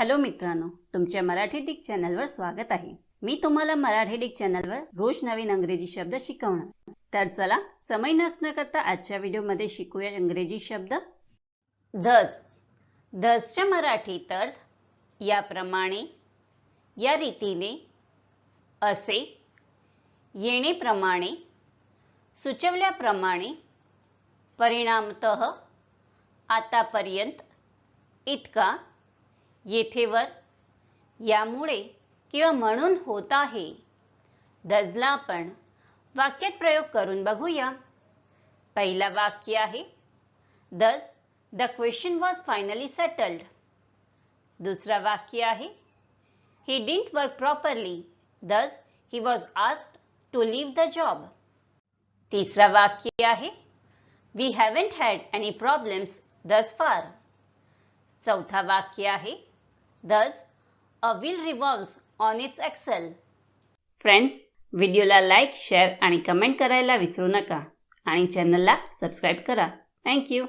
Hello मित्रांनो तुमच्या Marathi Dick चॅनलवर स्वागत आहे. मी तुम्हाला मराठी डिक चॅनलवर रोज नवीन अंग्रेजी शब्द शिकवणार. तर चला समय नसणं करता आजच्या व्हिडिओमध्ये शिकूया इंग्रजी शब्द. धस. धसच्या मराठीत अर्थ याप्रमाणे या रीतीने असे येणेप्रमाणे सुचवल्याप्रमाणे परिणामतः आतापर्यंत इतका येथेवर. यामुळे किंवा म्हणून होत आहे. दजला आपण वाक्यात प्रयोग करून बघूया. पहिला वाक्य आहे thus the question was finally settled दुसरा वाक्य आहे ही didn't work properly thus he was asked to leave the job तिसरा वाक्य आहे we haven't had any problems thus far चौथा वाक्य आहे thus a wheel revolves on its axle friends व्हिडिओला लाईक शेअर आणि कमेंट करायला विसरू नका. आणि चॅनलला सबस्क्राईब करा. थँक्यू